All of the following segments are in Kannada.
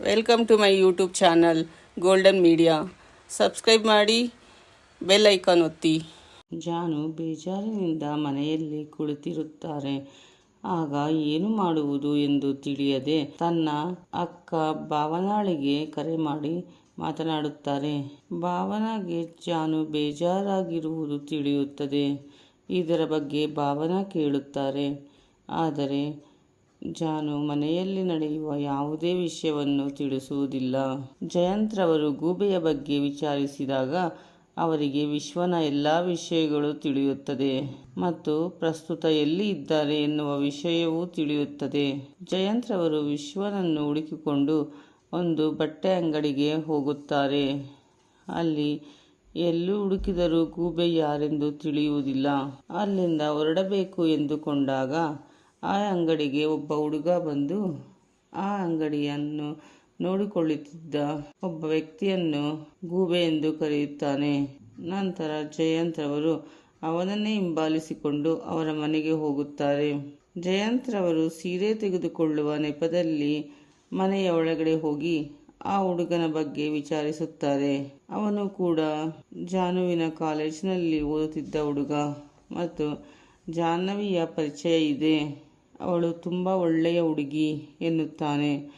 Welcome to my YouTube channel golden media subscribe ಮಾಡಿ ಬೆಲ್ ಐಕಾನ್ ಒತ್ತಿ. ಜಾನು ಬೇಜಾರಿನಿಂದ ಮನೆಯಲ್ಲಿ ಕುಳಿತಿರುತ್ತಾರೆ. ಆಗ ಏನು ಮಾಡುವುದು ಎಂದು ತಿಳಿಯದೆ ತನ್ನ ಅಕ್ಕ ಭಾವನಾಳಿಗೆ ಕರೆ ಮಾಡಿ ಮಾತನಾಡುತ್ತಾರೆ. ಭಾವನಾಗೆ ಜಾನು ಬೇಜಾರಾಗಿರುವುದು ತಿಳಿಯುತ್ತದೆ. ಇದರ ಬಗ್ಗೆ ಭಾವನಾ ಕೇಳುತ್ತಾರೆ. ಆದರೆ ಜಾನು, ಮನೆಯಲ್ಲಿ ನಡೆಯುವ ಯಾವುದೇ ವಿಷಯವನ್ನು ತಿಳಿಸುವುದಿಲ್ಲ. ಜಯಂತ್ರವರು ಗೂಬೆಯ ಬಗ್ಗೆ ವಿಚಾರಿಸಿದಾಗ ಅವರಿಗೆ ವಿಶ್ವನ ಎಲ್ಲ ವಿಷಯಗಳು ತಿಳಿಯುತ್ತದೆ ಮತ್ತು ಪ್ರಸ್ತುತ ಎಲ್ಲಿ ಇದ್ದಾರೆ ಎನ್ನುವ ವಿಷಯವೂ ತಿಳಿಯುತ್ತದೆ. ಜಯಂತ್ರವರು ವಿಶ್ವನನ್ನು ಹುಡುಕಿಕೊಂಡು ಒಂದು ಬಟ್ಟೆ ಅಂಗಡಿಗೆ ಹೋಗುತ್ತಾರೆ. ಅಲ್ಲಿ ಎಲ್ಲೂ ಹುಡುಕಿದರೂ ಗೂಬೆ ಯಾರೆಂದು ತಿಳಿಯುವುದಿಲ್ಲ. ಅಲ್ಲಿಂದ ಹೊರಡಬೇಕು ಎಂದುಕೊಂಡಾಗ ಆ ಅಂಗಡಿಗೆ ಒಬ್ಬ ಹುಡುಗ ಬಂದು ಆ ಅಂಗಡಿಯನ್ನು ನೋಡಿಕೊಳ್ಳುತ್ತಿದ್ದ ಒಬ್ಬ ವ್ಯಕ್ತಿಯನ್ನು ಗೂಬೆ ಎಂದು ಕರೆಯುತ್ತಾನೆ. ನಂತರ ಜಯಂತ್ರವರು ಅವನನ್ನೇ ಹಿಂಬಾಲಿಸಿಕೊಂಡು ಅವರ ಮನೆಗೆ ಹೋಗುತ್ತಾರೆ. ಜಯಂತ್ರವರು ಸೀರೆ ತೆಗೆದುಕೊಳ್ಳುವ ನೆಪದಲ್ಲಿ ಮನೆಯ ಒಳಗಡೆ ಹೋಗಿ ಆ ಹುಡುಗನ ಬಗ್ಗೆ ವಿಚಾರಿಸುತ್ತಾರೆ. ಅವನು ಕೂಡ ಜಾನುವಿನ ಕಾಲೇಜಿನಲ್ಲಿ ಓದುತ್ತಿದ್ದ ಹುಡುಗ ಮತ್ತು ಜಾಹ್ನವಿಯ ಪರಿಚಯ ಇದೆ. ಅವಳು ತುಂಬ ಒಳ್ಳೆಯ ಹುಡುಗಿ ಎನ್ನುತ್ತಾನೆ.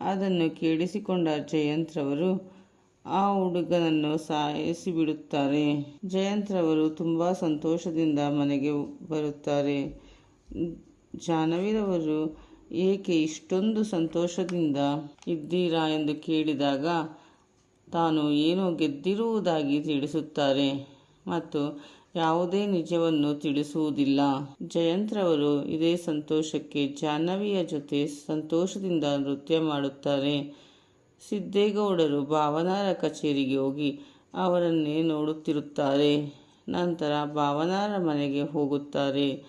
ಅದನ್ನು ಕೇಳಿಸಿಕೊಂಡ ಜಯಂತ್ರವರು ಆ ಹುಡುಗನನ್ನು ಸಾಯಿಸಿಬಿಡುತ್ತಾರೆ ಜಯಂತ್ರವರು ತುಂಬ ಸಂತೋಷದಿಂದ ಮನೆಗೆ ಬರುತ್ತಾರೆ. ಜಾಹ್ನವಿರವರು ಏಕೆ ಇಷ್ಟೊಂದು ಸಂತೋಷದಿಂದ ಇದ್ದೀರಾ? ಎಂದು ಕೇಳಿದಾಗ, ತಾನು ಏನೋ ಗೆದ್ದಿರುವುದಾಗಿ ತಿಳಿಸುತ್ತಾರೆ. ಮತ್ತು ಯಾವುದೇ ನಿಜವನ್ನು ತಿಳಿಸುವುದಿಲ್ಲ. ಜಯಂತ್ರವರು ಇದೇ ಸಂತೋಷಕ್ಕೆ ಜಾಹ್ನವಿಯ ಜೊತೆ ಸಂತೋಷದಿಂದ ನೃತ್ಯ ಮಾಡುತ್ತಾರೆ. ಸಿದ್ದೇಗೌಡರು ಭಾವನಾರ ಕಚೇರಿಗೆ ಹೋಗಿ ಅವರನ್ನೇ ನೋಡುತ್ತಿರುತ್ತಾರೆ. ನಂತರ ಭಾವನಾರ ಮನೆಗೆ ಹೋಗುತ್ತಾರೆ.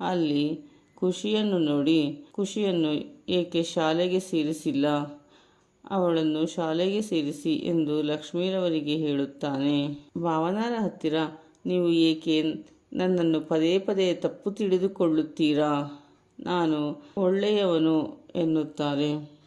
ಅಲ್ಲಿ ಖುಷಿಯನ್ನು ನೋಡಿ, ಖುಷಿಯನ್ನು ಏಕೆ ಶಾಲೆಗೆ ಸೇರಿಸಿಲ್ಲ? ಅವಳನ್ನು ಶಾಲೆಗೆ ಸೇರಿಸಿ ಎಂದು ಲಕ್ಷ್ಮೀರವರಿಗೆ ಹೇಳುತ್ತಾನೆ. ಭಾವನಾರ ಹತ್ತಿರ, ನೀವು ಏಕೆ ನನ್ನನ್ನು ಪದೇ ಪದೇ ತಪ್ಪು ತಿಳಿದುಕೊಳ್ಳುತ್ತೀರಾ? ನಾನು ಒಳ್ಳೆಯವನು ಎನ್ನುತ್ತಾರೆ.